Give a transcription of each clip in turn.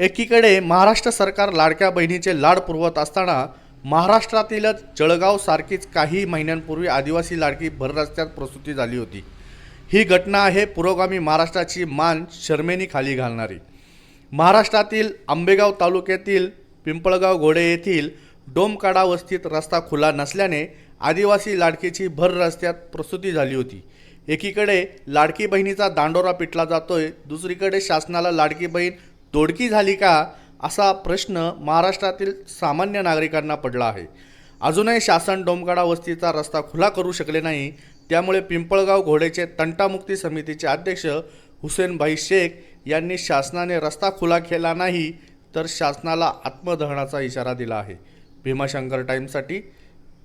एकीकडे महाराष्ट्र सरकार लाडक्या बहिणीचे लाड पुरवत असताना महाराष्ट्रातीलच जळगाव सारखीच काही महिन्यांपूर्वी आदिवासी लाडकी भररस्त्यात प्रसूती झाली होती. ही घटना आहे पुरोगामी महाराष्ट्राची मान शर्मेनी खाली घालणारी. महाराष्ट्रातील आंबेगाव तालुक्यातील पिंपळगाव घोडे येथील डोमकाडा वस्तीत रस्ता खुला नसल्याने आदिवासी लाडकीची भर रस्त्यात प्रसूती झाली होती. एकीकडे लाडकी बहिणीचा दांडोरा पिटला जातोय दुसरीकडे शासनाला लाडकी बहीण तोडकी झाली का असा प्रश्न महाराष्ट्रातील सामान्य नागरिकांना पडला आहे. अजूनही शासन डोमगाडा वस्तीचा रस्ता खुला करू शकले नाही. त्यामुळे पिंपळगाव घोडेचे तंटामुक्ती समितीचे अध्यक्ष हुसेनभाई शेख यांनी शासनाने रस्ता खुला केला नाही तर शासनाला आत्मदहनाचा इशारा दिला आहे. भीमाशंकर टाईमसाठी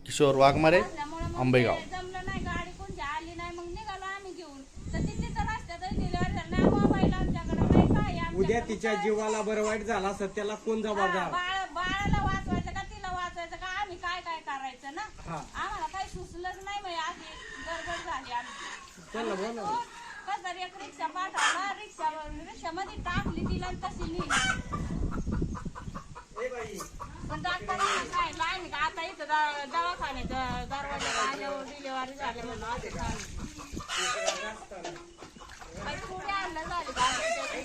किशोर वाघमारे आंबेगाव ते जमलं नाही गाडी कोणची आली नाही मग निघालो आम्ही घेऊन तर तिथे तर रस्त्यात डिलिव्हरी झाली नाही मोबाईल आमच्याकडे नाही काय आमच्याकडे. उद्या तिच्या जीवाला बरं वाईट झाला असत त्याला कोण हा, जबाबदार बाळ बाळाला वाचवायचं का तिला वाचवायचं का? आम्ही काय काय करायचं ना? हा. आम्हाला काही सुचलंच नाही बाई आधी गडबड झाली आमची. चला बोला कसं तरी एक रिक्षा पाठवला रिक्षा रिक्षामध्ये टाकली तिला आणि तशी नेली. पण डॉक्टर काय आम्ही का आता इथं द- दवाखान्याच्या दरवाजा आल्यावर डिलिव्हरी झाली म्हणून असं सांगितलं. काही पुढे आणलं झाली का?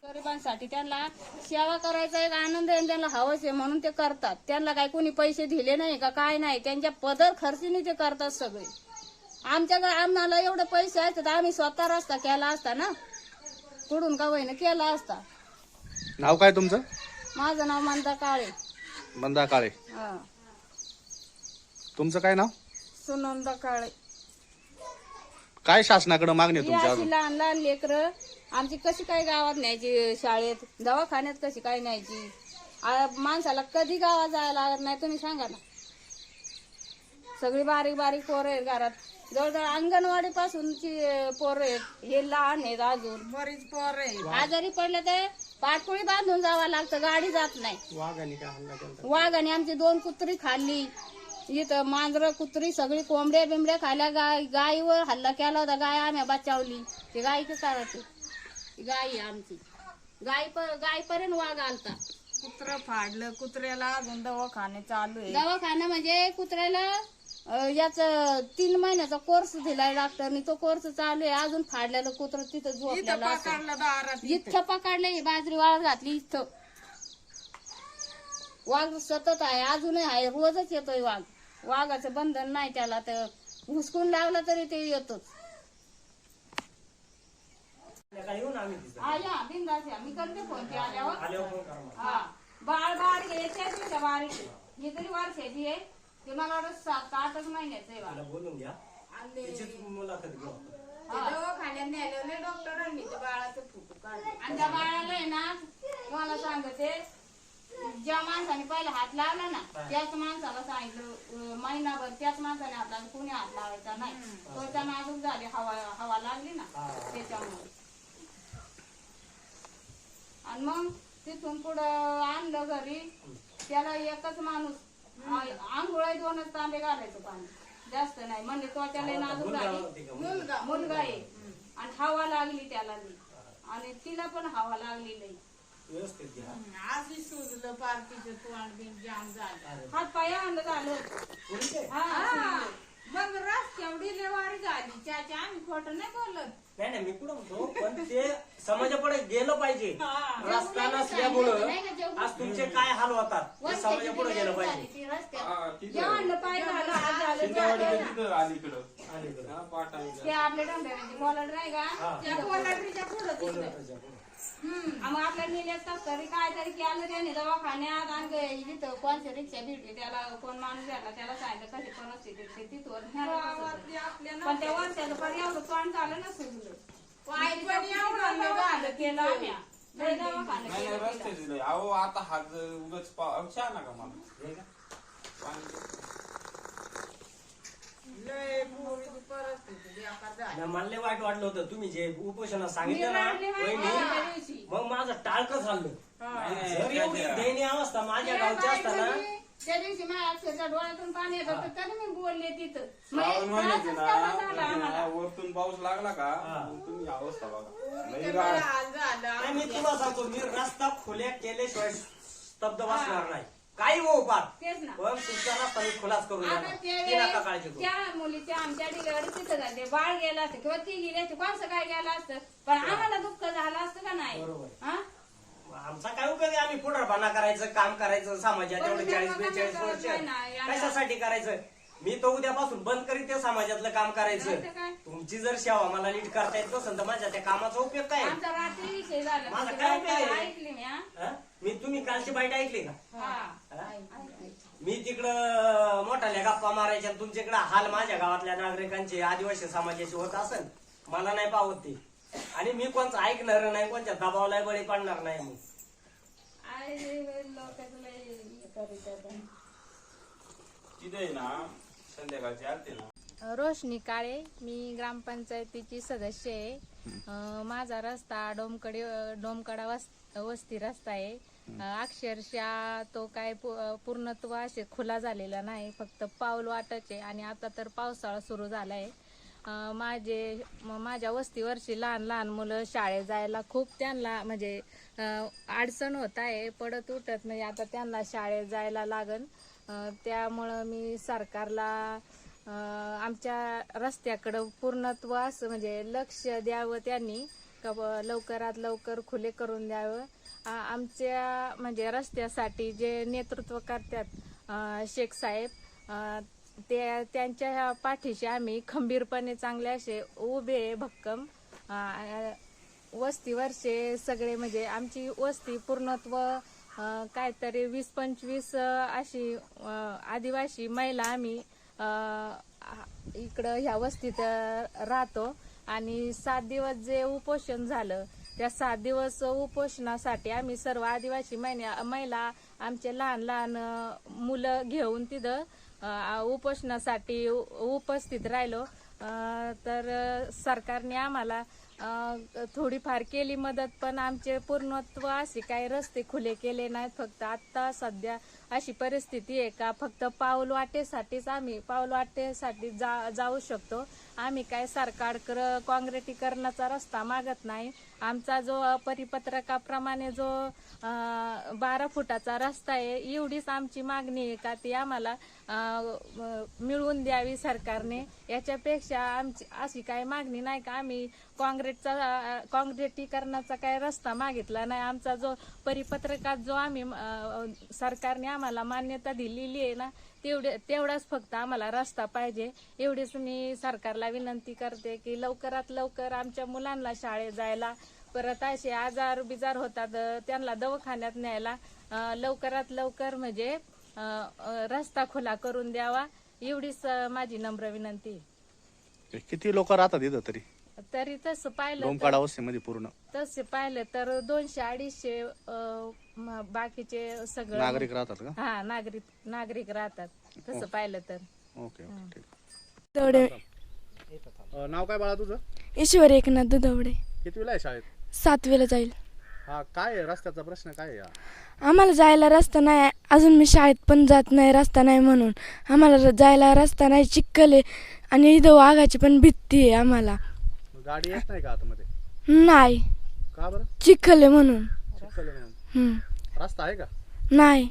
गरिबांसाठी त्यांना सेवा करायचा एक आनंद आहे त्यांना हवंच आहे म्हणून ते करतात. त्यांना काही कोणी पैसे दिले नाही का काय नाही. त्यांच्या पदर खर्चीने ते करतात सगळे. आमच्याकडे आम्हाला एवढे पैसे आहेत तर आम्ही स्वतः रस्ता केला असता ना. कुठून का होईना केला असता. नाव काय तुमचं? माझं नाव मंदा काळे. मंदा काळे. हा. तुमचं काय नाव? सुनंदा काळे. काय शासनाकडे मागणी आहे तुमच्या अशी लहान लहान लेकरं आमची कशी काय गावात न्यायची शाळेत? दवाखान्यात कशी काय न्यायची? माणसाला कधी गावात जायला लागत नाही तुम्ही सांगा ना. सगळी बारीक बारीक पोरं आहेत घरात. जवळजवळ अंगणवाडी पासूनची पोरं आहेत. हे लहान आहेत अजून. बरीच पोर आहे आजारी पडले तर पाटपोळी बांधून जावं लागतं गाडी जात नाही. वाघाने हल्ला केला आणि आमची दोन कुत्री खाल्ली. इथं मांजरं कुत्री सगळी कोंबड्या बिंबड्या खाल्ल्या गाय गायीवर हल्ला केला होता. गाय आम्ही बचावली. ते गायीचं करायचं गाय आहे आमची. गाय गायपर्यंत वाघ आलता. कुत्र फाडलं कुत्र्याला अजून दवाखाने चालू आहे. दवाखाना म्हणजे कुत्र्याला अं, याच तीन महिन्याचा कोर्स दिलाय डॉक्टरनी तो कोर्स चालू आहे. अजून फाडलेलं कुत्र तिथं इथं झोपलेलं. पकडलं दारात इतकं पकडलंय बाजरी वाळत घातली इथं. वाघ सतत आहे अजूनही आहे. रोजच येतोय वाघ. वाघाचं बंधन नाही त्याला तर हुसकून लावला तरी ते येतोच. हा, या, या. मी करते फोन ते आल्यावर. हा. बाळ बाळ घ्यायचे का बारीक ही तरी वर्षाची आहे. ते मला वाटत सात आठच महिन्याचं आहे बाळ. बोलून घ्या. आणि तिचीच मुलाखत घेऊ आपण. हा. दवाखान्यात नेलेलं डॉक्टरांनी ते बाळाचं फुटू काढलं आणि त्या बाळाला आहे ना तुम्हाला सांगते ज्या माणसाने पहिला हात लावला ना त्याच माणसाला सांगितलं महिनाभर त्याच माणसाने हात लावला कोणी हात लावायचा नाही. तो त्या नाजूक झाली हवा हवा लागली ना त्याच्यामुळे. आणि मग तिथून पुढं आणलं घरी त्याला एकच माणूस आ- आंघोळी दोनच तांबे घालायचं पाणी. जास्त नाही म्हणजे तो त्याला नाजूक झाली मुलगा. मुलगा आहे. आणि हवा लागली त्याला. आणि तिला पण हवा लागली नाही व्यवस्थित घ्या. आधी सुजलं पार्टीचं तोंड बिन जाम झालं. हात पाय आणलं झालं? हा, मग रस्त्यावर डिलेवारी झाली? चाचा आम्ही खोटं नाही बोलत. नाही नाही मी कुठं म्हणतो पण ते समाजापुढे गेलं पाहिजे. रस्ता नाही नसल्यामुळं का, जेवढं- आज तुमचे काय हाल होतात? ते समाजापुढे गेलं पाहिजे. पाय झालं हात झालं तिथं. हा. ते आपल्या डोंबिवलीची कॉलर नाही का? हा. त्या पुढं तिकडे. मग आपल्या नेल्यात तरी काय तरी केलं त्याने दवाखान्यात आणि जिथं कोणत्या रिक्षा भेटली त्याला कोण माणूस भेटला त्याला सांगितलं कशी परिस्थिती ते तिथवर पण त्या वर्षाचं पण एवढं तोंड झालं ना झालं केलं आम्ही. नाही. अहो आता हात उगाच मला. हे का? पोरी परिस्थिती बेकार झाली नाही, मला लय वाईट वाटलं होतं. तुम्ही जे उपोषणात मी सांगितलं ना रडले माहिती वहिनी, आहे त्या दिवशी. मग माझं टाळकं झालं. नाही, जर एवढी त्याच्या- दयनीय अवस्था माझ्या गावची असताना त्या दिवशी माझ्या अक्षरशः डोळ्यातून पाणी येतं तर तरी मी बोलले तिथं? श्रावण म्हणजे महिन्याचे त्रासच ना तेवढा झाला ना, आम्हाला. वरतून पाऊस लागला का? मग तुम्ही अवस्था बघा. ते झालं. नाही मी तुम्हाला सांगतो मी रस्ता खोल्या केल्याशिवाय स्तब्ध बसणार नाही. काही हो पार तेच ना. पण तुमचा रस्ता मी खुलाच करून आता देणार. त्या ती नका काळजी वेळेस करू. त्या मुलीच्या आमच्या डिलिव्हरी तिथं झाली बाळ गेलं असतं किंवा ती गेली असते कोणचं काय गेलं असतं? पण आम्हाला दुःख झालं असतं का नाही? बरोबर. हा? आमचा काय उपयोग आहे? आम्ही पुढारपणा करायचं काम करायचं समाजात एवढे चाळीस बेचाळीस वर्ष नाही ना, कशासाठी करायचं? मी तर उद्यापासून बंद करीत ते समाजातलं काम करायचं नाही तर काय? तुमची जर सेवा मला नीट करता येत नसेल तर माझ्या त्या कामाचा उपयोग काय आमचा रात्री विषय झाला माझं म्हणजे काय उपयोग आहे? ऐकली मी हा? हं? मी तुम्ही कालची बाईट ऐकली का हा हा? मी तिकडं मोठाल्या गप्पा मारायच्या आणि तुमच्याकडे हाल माझ्या गावातल्या नागरिकांचे आदिवासी समाजाचे होत असेल मला नाही पावत ते आणि मी कोणचं ऐकणार नाही कोणत्या दबावला बळी पडणार नाही मग आई लोकांचं लय हे करीत होते. तिथे आहे ना ना. रोशनी काळे मी ग्रामपंचायतीची सदस्य आहे. अं, माझा रस्ता डोमकडे डोमकडा वस वस्ती रस्ता आहे. अं, अक्षरशः तो काय पू- अं, पूर्णत्व असे खुला झालेला नाही फक्त पाऊल वाटच आहे आणि आता तर पावसाळा सुरू झाला आहे अं, माझे म- माझ्या वस्तीवरची लहान लहान मुलं शाळेत जायला खूप त्यांना म्हणजे अं, अडचण होत आहे पडत उठत म्हणजे आता त्यांना शाळेत जायला लागन. त्यामुळं मी सरकारला आमच्या रस्त्याकडं पूर्णत्व असं म्हणजे लक्ष द्यावं त्यांनी का ब- लवकरात लवकर खुले करून द्यावं. आमच्या म्हणजे रस्त्यासाठी जे नेतृत्व करतात शेख साहेब ते त्यांच्या पाठीशी आम्ही खंबीरपणे चांगले असे उभे आहे, भक्कम. वस्तीवरचे सगळे म्हणजे आमची वस्ती पूर्णत्व काहीतरी वीस पंचवीस अशी आदिवासी महिला आम्ही इकडं ह्या वस्तीत राहतो. आणि सात दिवस जे उपोषण झालं त्या सात दिवस उपोषणासाठी आम्ही सर्व आदिवासी महिन्या महिला आमचे लहान लहान मुलं घेऊन तिथं उपोषणासाठी उ- उपस्थित राहिलो. तर सरकारने आम्हाला थोडीफार केली मदत पण आमचे पूर्णत्व असे काही रस्ते खुले केले नाहीत. फक्त आत्ता सध्या अशी परिस्थिती आहे का? फक्त पाऊल वाटेसाठीच आम्ही पाऊल वाटेसाठी जा जाऊ शकतो. आम्ही काय सरकारकर काँग्रेटीकरणाचा रस्ता मागत नाही. आमचा जो परिपत्रकाप्रमाणे जो बारा फुटाचा रस्ता आहे एवढीच आमची मागणी आहे का? ती आम्हाला मिळवून द्यावी सरकारने. याच्यापेक्षा आमची अशी काही मागणी नाही का? आम्ही काँग्रेसचा काँग्रेटीकरणाचा काही रस्ता मागितला नाही. आमचा जो परिपत्रकात जो आम्ही सरकारने आम्हाला मान्यता दिलेली आहे ना तेवढे तेवढाच फक्त आम्हाला रस्ता पाहिजे. एवढीच मी सरकारला विनंती करते की लवकरात लवकर आमच्या मुलांना शाळेत जायला परत असे आजार बिजार होतात त्यांना दवाखान्यात न्यायला लवकरात लवकर म्हणजे रस्ता खुला करून द्यावा. एवढीच माझी नम्र विनंती किती लोक राहतात इथं तरी? तरी तसं पाहिलं डोमकाडा तर पूर्ण. तसे पाहिलं तर दोनशे अडीचशे अं, म- बाकीचे सगळं नागरिक राहतात का? हा नागरिक नागरिक राहतात. तसं पाहिलं तर. ओके ओके ठीक. दवडे अं, नाव काय बाळा तुझं? ईश्वर एकनाथ दुधवडे कितवीला आहे शाळेत? सातवीला जाईल. हा काय आहे? रस्त्याचा प्रश्न काय आहे हा? आम्हाला जायला रस्ता नाही. अजून मी शाळेत पण जात नाही रस्ता नाही म्हणून. आम्हाला र- जायला रस्ता नाही चिक्कल आहे. आणि इथं वाघाची पण भीती आहे आम्हाला. गाडी येत नाही का आतमध्ये? नाही. का बरं? आहे म्हणून. चिखल आहे म्हणून. हम्म. रस्ता आहे का? नाही.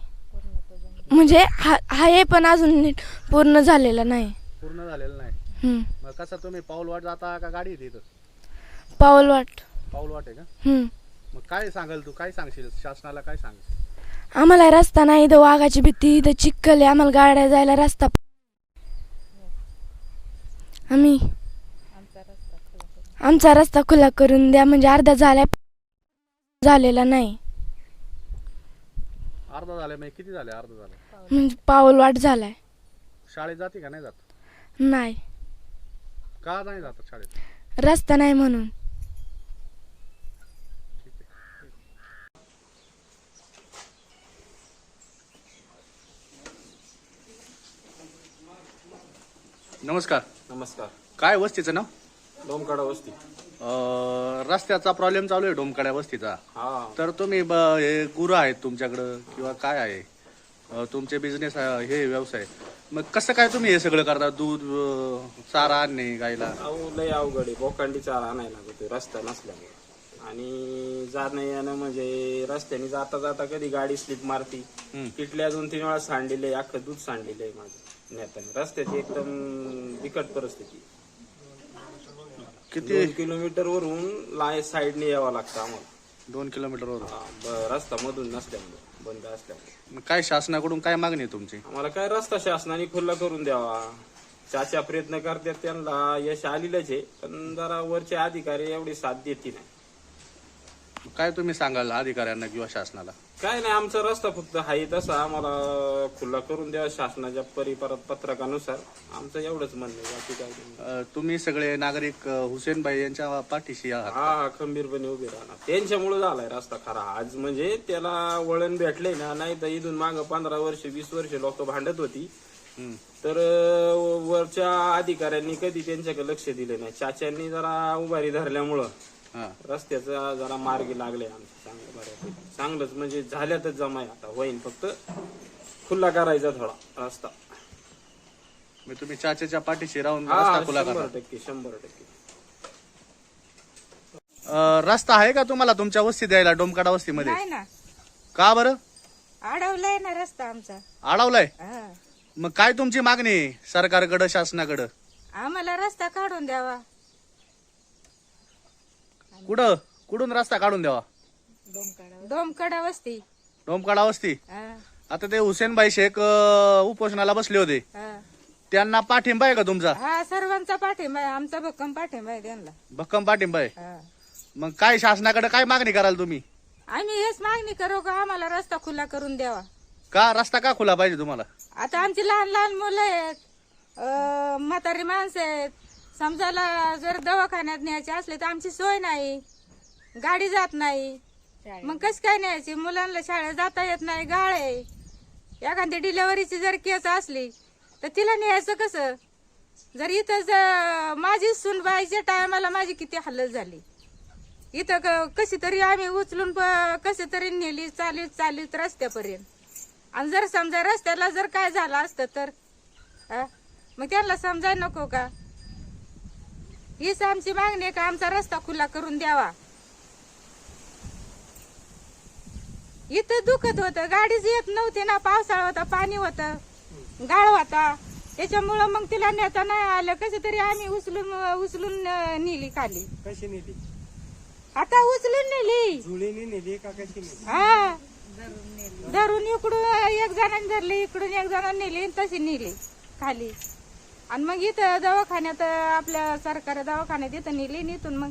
म्हणजे हा आहे पण अजून नीट पूर्ण झालेला नाही. पूर्ण झालेलं नाही. हम्म. मग कसं तुम्ही पाऊल वाट जाता का गाडी येते इथं? पाऊल वाट. पाऊल वाट आहे का? हम्म. मग काय सांगाल तू? काय सांगशील? शासनाला काय सांग आम्हाला रस्ता नाही इथं वाघाची भीती इथं चिक्कल आहे. आम्हाला गाड्या जायला रस्ता आम्ही आमचा रस्ता खुला करून द्या म्हणजे अर्धा झाला झालेला नाही. अर्धा झालाय म्हणजे किती झाले अर्धा झालं? म्हणजे पाऊल वाट झालाय. शाळेत जाते का नाही जात? नाही. का नाही जातात शाळेत? रस्ता नाही म्हणून. नमस्कार. नमस्कार. काय वस्तीचं नाव? डोमकाडा वस्ती. अं, रस्त्याचा प्रॉब्लेम चालू आहे डोमकड्या वस्तीचा. हा. तर तुम्ही ब- हे गुरं आहेत तुमच्याकडं किंवा काय आहे? अ, तुमचे बिझनेस हे व्यवसाय. मग कसं काय तुम्ही हे सगळं करता? दूध अ, चारा आणणे गायला? अहो लय अवघड आहे. बोकांडी चारा आणायला लागतो रस्ता नसल्यामुळे. आणि जाणं येणं म्हणजे रस्त्याने जाता जाता कधी गाडी स्लिप मारती. तिथल्या दोन तीन वेळा सांडलेलं आहे अख्खं दूध सांडलेलं आहे माझं नेताने रस्त्याची एकदम बिकट परिस्थिती. किती? दोन किलोमीटर वरून लाय साईडने यावं लागतं आम्हाला. दोन किलोमीटरवर हा, ब- रस्ता मधून नसल्यामुळे बंद असल्यामुळे. मग काय शासनाकडून काय मागणी आहे तुमची? आम्हाला काय रस्ता शासनाने खुल्ला करून द्यावा. चाच्या प्रयत्न करतात त्यांना यश आलेलंच आहे पण जरा वरचे अधिकारी एवढी साथ देते नाही. काय तुम्ही सांगाल अधिकाऱ्यांना किंवा शासनाला? काय नाही आमचा रस्ता फक्त आहे तसा. आम्हाला खुल्ला करून द्यावा शासनाच्या परिपरात पत्रकानुसार. आमचं एवढंच म्हणणं आहे, बाकी काय नाही. अ, तुम्ही सगळे नागरिक अ, हुसेनबाई यांच्या पाठीशी आहात हा हा खंबीरपणे उभे राहणार. त्यांच्यामुळे झालाय रस्ता खरा. आज म्हणजे त्याला वळण भेटले ना नाही तर इथून माग पंधरा वर्ष वीस वर्ष लोक भांडत होती. हम्म. तर अं, वरच्या अधिकाऱ्यांनी कधी त्यांच्याकडे लक्ष दिले नाही. चाच्यांनी जरा उभारी धरल्यामुळं रस्त्याचा जरा मार्गी लागले आमचं चांगलं बऱ्यापैकी. चांगलंच म्हणजे झाल्यातच जमाय आता. होईन फक्त खुल्ला करायचा थोडा रस्ता. मी तुम्ही चाच्याच्या पाठीशी राहून रस्ता खुला शंभर करा टक्के शंभर टक्के. अ, रस्ता आहे का तुम्हाला तुमच्या वस्तीत द्यायला डोमकाडा वस्तीमध्ये? नाही ना. का बरं? अडवलाय ना रस्ता आमचा. अडवलाय? हा. मग काय तुमची मागणी आहे सरकारकडं शासनाकडं? आम्हाला रस्ता काढून द्यावा. कुठं? कुठून रस्ता काढून द्यावा? डोमकडा वस्ती. डोमकाडा वस्ती? हा, आता ते हुसेनबाई शेख अ, उपोषणाला बसले होते. हा. त्यांना पाठिंबा आहे का तुमचा? हा सर्वांचा पाठिंबा आहे. आमचा भक्कम पाठिंबा आहे त्यांना. भक्कम पाठिंबा आहे? हा. मग काय शासनाकडे काय मागणी कराल तुम्ही? आम्ही हेच मागणी करू का? आम्हाला रस्ता खुला करून द्यावा. का? रस्ता का खुला पाहिजे तुम्हाला? आता आमची लहान लहान मुलं आहेत. अं, म्हातारी माणसं आहेत. समजायला जर दवाखान्यात न्यायचे असले तर आमची सोय नाही. गाडी जात नाही. मग कस काय न्यायची? मुलांना शाळेत जाता येत नाही गाळ आहे. एखादी डिलेव्हरीची जर केस असली तर तिला न्यायचं कसं? जर इथं ज- माझी सुनबाईच्या टायमाला माझी किती हालत झाली. इथं कशी तरी आम्ही उचलून प- कशी तरी नेली चालीत चालीत रस्त्यापर्यंत. आणि जर समजा रस्त्याला जर काय झालं असतं तर हा? मग त्यांना समजायला नको का? हीच आमची मागणी आहे का? आमचा रस्ता खुला करून द्यावा. इथं दुखत होतं. गाडीच येत नव्हती ना. पावसाळा होता पाणी होतं गाळ होता. त्याच्यामुळं मग तिला नेता नाही आलं. कसं तरी आम्ही उचलून उचलून नेली खाली. कशी नेली? आता उचलून नेली. जुळीने नेली का कशी नेली? हा. धरून इकडून एक जणांनी धरली इकडून एक जणांनी नेली तशी नेली खाली. आणि मग इथं दवाखान्यात आपल्या सरकार दवाखान्यात इथं नेली इथून मग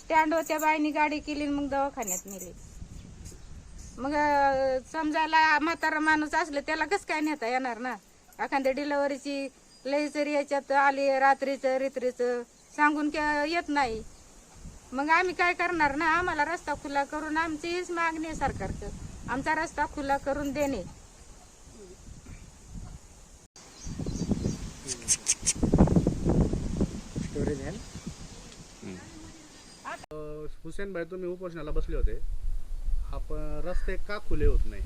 स्टँडवर त्या बाईनी गाडी केली आणि मग दवाखान्यात नेली. मग समजायला म्हातारा माणूस असलं त्याला कसं काय नेता येणार ना? एखाद्या डिलेवरीची लई जर याच्यात आली रात्रीचं रित्रीचं सांगून येत नाही. मग आम्ही काय करणार ना? आम्हाला रस्ता खुला करून आमची हीच मागणी आहे सरकारचं. आमचा रस्ता खुला करून देणे. हुसेनबाई तुम्ही उपोषणाला बसले होते. आपण रस्ते का खुले होत नाही?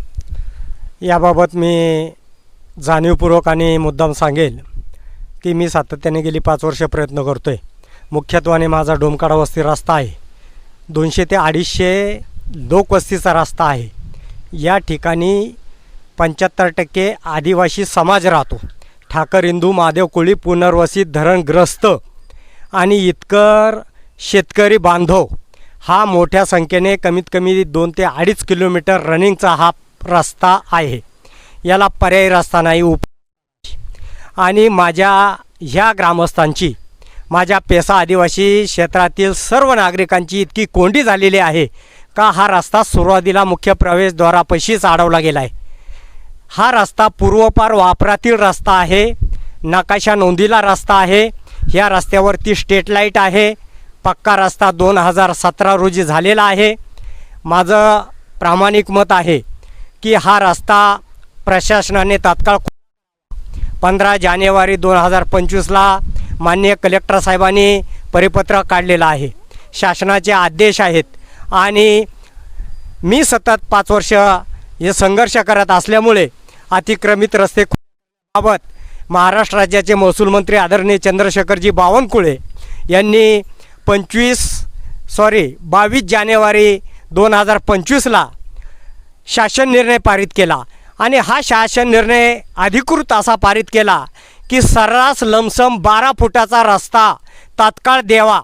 याबाबत मी जाणीवपूर्वक आणि मुद्दाम सांगेल की मी सातत्याने गेली पाच वर्ष प्रयत्न करतो आहे मुख्यत्वाने माझा डोमकाडा वस्ती रस्ता आहे. दोनशे ते अडीचशे लोकवस्तीचा रस्ता आहे. या ठिकाणी पंच्याहत्तर टक्के आदिवासी समाज राहतो. ठाकर हिंदू महादेव कोळी पुनर्वसित धरणग्रस्त आणि इतकर शेतकरी बांधव हा मोठ्या संख्येने कमीत कमी दोन ते अडीच किलोमीटर रनिंगचा हा रस्ता आहे. याला पर्यायी रस्ता नाही उप आणि माझ्या ह्या ग्रामस्थांची माझ्या पेसा आदिवासी क्षेत्रातील सर्व नागरिकांची इतकी कोंडी झालेली आहे का हा रस्ता सुरुवातीला मुख्य प्रवेशद्वारापाशीच अडवला गेला आहे हा रस्ता पूर्वपार वापरातील रस्ता आहे नकाशा नोंदीला रस्ता आहे ह्या रस्त्यावरती स्टेट लाइट आहे. पक्का रस्ता दोन हजार सतरा रोजी झालेला आहे. माझं प्रामाणिक मत आहे की हा रस्ता प्रशासनाने तात्काळ पंधरा जानेवारी दोन हजार पंचवीसला माननीय कलेक्टर साहेबांनी परिपत्रक काढलेलं आहे. शासनाचे आदेश आहेत आणि मी सतत पाच वर्ष हे संघर्ष करत असल्यामुळे अतिक्रमित रस्ते बाबत महाराष्ट्र राज्याचे महसूल मंत्री आदरणीय चंद्रशेखरजी बावनकुळे यांनी पंचवीस सॉरी बावीस जानेवारी दोन हजार पंचवीसला शासन निर्णय पारित केला. आणि हा शासन निर्णय अधिकृत असा पारित केला की सर्रास लमसम बारा फुटाचा रस्ता तात्काळ द्यावा.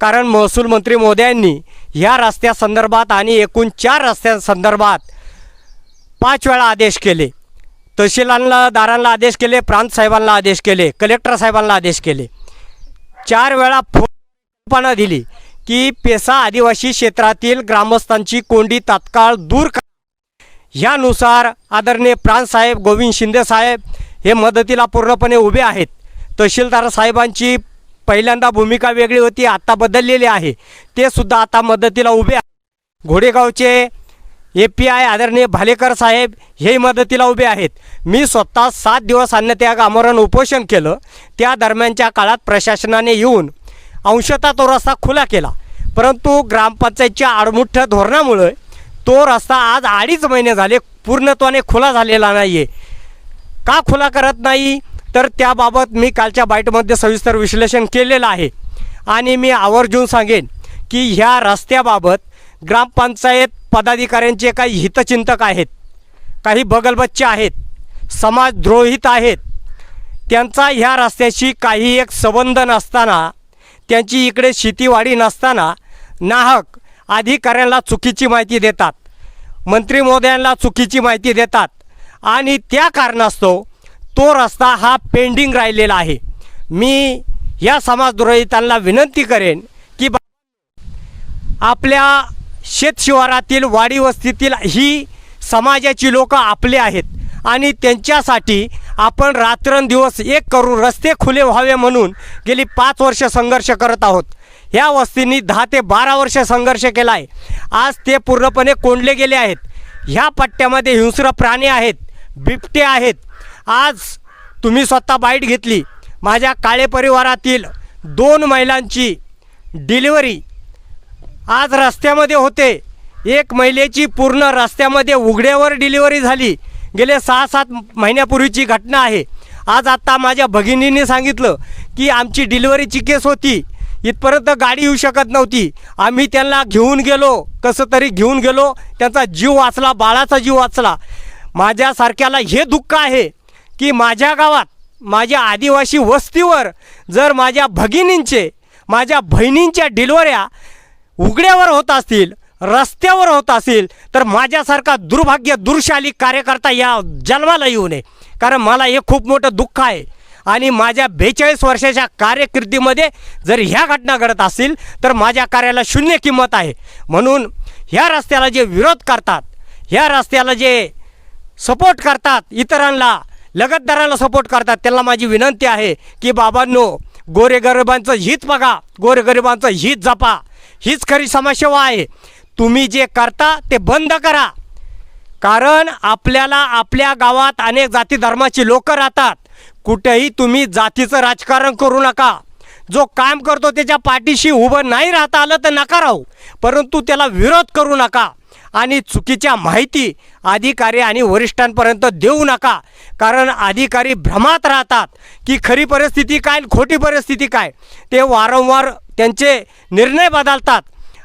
कारण महसूल मंत्री मोदयांनी ह्या रस्त्यासंदर्भात आणि एकूण चार रस्त्यांसंदर्भात पाच वेळा आदेश केले. तहसीलदारांना दारांना आदेश केले प्रांत साहेबांना आदेश केले कलेक्टर साहेबांना आदेश केले. चार वेळा फोन दिली की पेसा आदिवासी क्षेत्रातील ग्रामस्थांची कोंडी तात्काळ दूर करा. ह्यानुसार आदरणीय प्रांत साहेब गोविंद शिंदे साहेब हे मदतीला पूर्णपणे उभे आहेत. तहसीलदार साहेबांची पहिल्यांदा भूमिका वेगळी होती आता बदललेली आहे. ते सुद्धा आता मदतीला उभे आहेत. घोडेगावचे ए पी आय आदरणीय भालेकर साहेब हे मदतीला उभे आहेत. मी स्वतः सात दिवस अन्नत्याग आमरण उपोषण केलं. त्या दरम्यानच्या काळात प्रशासनाने येऊन अंशतः तो रस्ता खुला केला. परंतु ग्रामपंचायतच्या आडमुठ्ठ धोरणामुळे तो रस्ता आज अडीच महिने झाले पूर्णत्वाने खुला झालेला नाही आहे का खुला करत नाही? तर त्याबाबत मी कालच्या बाईटमध्ये सविस्तर विश्लेषण केलेलं आहे. आणि मी आवर्जून सांगेन की ह्या रस्त्याबाबत ग्रामपंचायत पदाधिकाऱ्यांचे काही हितचिंतक आहेत काही बगलबच्चे आहेत समाजद्रोहित आहेत. त्यांचा ह्या रस्त्याशी काही एक संबंध नसताना त्यांची इकडे शेतीवाडी नसताना नाहक अधिकाऱ्यांना चुकीची माहिती देतात मंत्री महोदयांना चुकीची माहिती देतात आणि त्या कारणास्तव तो रस्ता हा पेंडिंग राहिलेला आहे. मी या समाजद्रोहितांना विनंती करेन की आपल्या शेत शेतशिवारातील वाडी वस्तीतील ही समाजाची लोक आपले आहेत. आणि त्यांच्यासाठी आपण रात्रंदिवस एक करून रस्ते खुले व्हावे म्हणून गेली पाच वर्ष संघर्ष करत आहोत. ह्या वस्तींनी दहा ते बारा वर्ष संघर्ष केला आहे आज ते पूर्णपणे कोंडले गेले आहेत. ह्या पट्ट्यामध्ये हिंस्र प्राणी आहेत बिबटे आहेत. आज तुम्ही स्वतः बाईट घेतली. माझ्या काळे परिवारातील दोन महिलांची डिलिव्हरी आज रस्त्यामध्ये होते. एक महिलेची पूर्ण रस्त्यामध्ये उघड्यावर डिलिव्हरी झाली. गेले सहा सात महिन्यापूर्वीची घटना आहे. आज आत्ता माझ्या भगिनीने सांगितलं की आमची डिलिव्हरीची केस होती. इथपर्यंत गाडी येऊ शकत नव्हती. आम्ही त्यांना घेऊन गेलो. कसं तरी घेऊन गेलो. त्यांचा जीव वाचला बाळाचा जीव वाचला. माझ्यासारख्याला हे दुःख आहे की माझ्या गावात माझ्या आदिवासी वस्तीवर जर माझ्या भगिनींचे माझ्या बहिणींच्या डिलिव्हऱ्या उघड्यावर होत असतील रस्त्यावर होत असतील तर माझ्यासारखा दुर्भाग्य दुर्शाली कार्यकर्ता या जन्माला येऊ नये. कारण मला हे खूप मोठं दुःख आहे. आणि माझ्या बेचाळीस वर्षाच्या कार्यकिर्दीमध्ये जर ह्या घटना घडत असतील तर माझ्या कार्याला शून्य किंमत आहे. म्हणून ह्या रस्त्याला जे विरोध करतात ह्या रस्त्याला जे सपोर्ट करतात इतरांना लगतदारांना सपोर्ट करतात त्यांना माझी विनंती आहे की बाबांनो गोरेगरिबांचं हित बघा गोरेगरिबांचं हित जपा. हीच खरी समाजसेवा आहे. तुम्ही जे करता ते बंद करा. कारण आपल्याला आपल्या गावात अनेक जाती धर्माची लोक राहतात. कुठेही तुम्ही जातीचं राजकारण करू नका. जो काम करतो त्याच्या पाठीशी उभं नाही राहता आलं तर नका राहू. परंतु त्याला विरोध करू नका. आणि चुकीच्या माहिती अधिकारी आणि वरिष्ठांपर्यंत देऊ नका. कारण अधिकारी भ्रमात राहतात की खरी परिस्थिती काय खोटी परिस्थिती काय. ते वारंवार त्यांचे निर्णय बदलतात.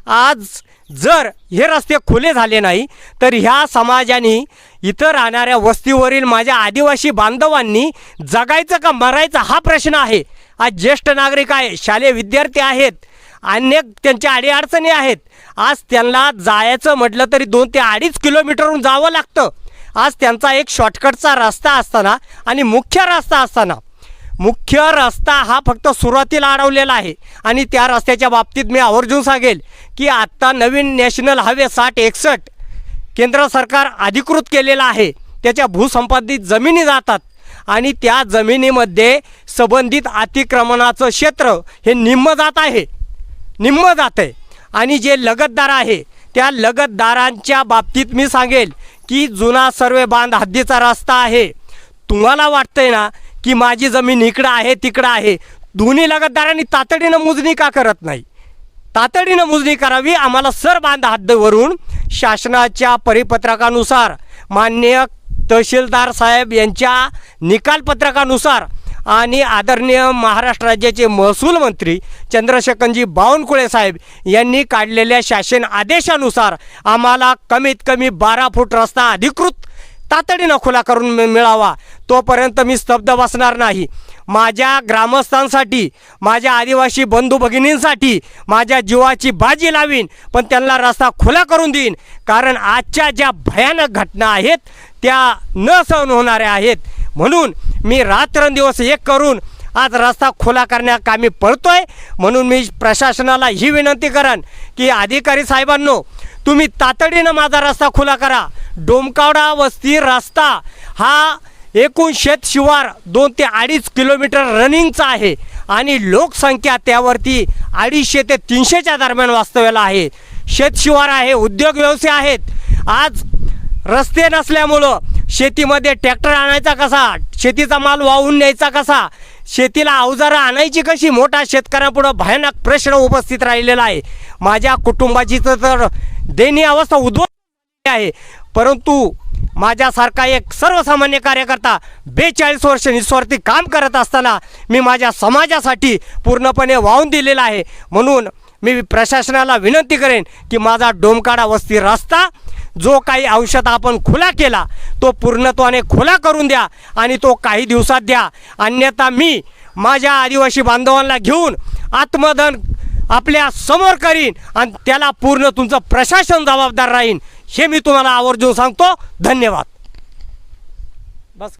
आज जर हे रस्ते खुले झाले नाही तर ह्या समाजाने इथं राहणाऱ्या वस्तीवरील माझ्या आदिवासी बांधवांनी जगायचं का मरायचं हा प्रश्न आहे. आज ज्येष्ठ नागरिक आहे शालेय विद्यार्थी आहेत अनेक त्यांच्या अडीअडचणी आहेत. आज त्यांना जायचं म्हटलं तरी दोन ते अडीच किलोमीटरहून जावं लागतं. आज त्यांचा एक शॉर्टकटचा रस्ता असताना आणि मुख्य रस्ता असताना. मुख्य रस्ता हा फक्त सुरुवातीला अडवलेला आहे. आणि त्या रस्त्याच्या बाबतीत मी आवर्जून सांगेल की आत्ता नवीन नॅशनल हायवे साठ एकसष्ट केंद्र सरकार अधिकृत केलेलं आहे. त्याच्या भूसंपादित जमिनी जातात आणि त्या जमिनीमध्ये संबंधित अतिक्रमणाचं क्षेत्र हे निम्म जात आहे. निम्म जात आहे. आणि जे लगतदार आहे त्या लगतदारांच्या बाबतीत मी सांगेल की जुना सर्वे बांध हद्दीचा रस्ता आहे. तुम्हाला वाटतंय ना की माझी जमीन इकडं आहे तिकडं आहे. दोन्ही लगतदारांनी तातडीनं मोजणी का करत नाही? तातडीनं मोजणी करावी आम्हाला सर बांध हद्दवरून शासनाच्या परिपत्रकानुसार मान्य तहसीलदार साहेब यांच्या निकालपत्रकानुसार आणि आदरणीय महाराष्ट्र राज्याचे महसूल मंत्री चंद्रशेखरजी बावनकुळे साहेब यांनी काढलेल्या शासन आदेशानुसार आम्हाला कमीत कमी बारा फूट रस्ता अधिकृत तातडीनं खुला करून मिळावा. तोपर्यंत मी स्तब्ध बसणार नाही. माझ्या ग्रामस्थांसाठी माझ्या आदिवासी बंधू भगिनींसाठी माझ्या जीवाची बाजी लावीन पण त्यांना रस्ता खुला करून देईन. कारण आजच्या ज्या भयानक घटना आहेत त्या न सहन होणाऱ्या आहेत. म्हणून मी रात्रंदिवस एक करून आज रस्ता खुला करण्याकामी पळतोय म्हणून मी प्रशासनाला ही विनंती करेन की अधिकारी साहेबांनो तुम्ही तातडीनं माझा रस्ता खुला करा. डोमकावडा वस्ती रस्ता हा एकूण शेतशिवार दोन ते अडीच किलोमीटर रनिंगचा आहे आणि लोकसंख्या त्यावरती अडीचशे ते तीनशेच्या दरम्यान वास्तव्याला आहे. शेतशिवार आहे उद्योग व्यवसाय आहेत. आज रस्ते नसल्यामुळं शेतीमध्ये ट्रॅक्टर आणायचा कसा? शेतीचा माल वाहून न्यायचा कसा? शेतीला अवजारं आणायची कशी? मोठा शेतकऱ्यांपुढं भयानक प्रश्न उपस्थित राहिलेला आहे. माझ्या कुटुंबाची तर- तर दयनीय अवस्था उद्भवली आहे. परंतु माझ्यासारखा एक सर्वसामान्य कार्यकर्ता बेचाळीस वर्ष निस्वार्थी काम करत असताना मी माझ्या समाजासाठी पूर्णपणे वाहून दिलेला आहे. म्हणून मी प्रशासनाला विनंती करेन की माझा डोमकाडा वस्ती रस्ता जो काही औषध आपण खुला केला तो पूर्णत्वाने खुला करून द्या आणि तो काही दिवसात द्या. अन्यथा मी माझ्या आदिवासी बांधवांना घेऊन आत्मदन आपल्यासमोर करीन आणि त्याला पूर्ण तुमचं प्रशासन जबाबदार राहीन. हे मी तुम्हाला आवर्जून सांगतो. धन्यवाद. बस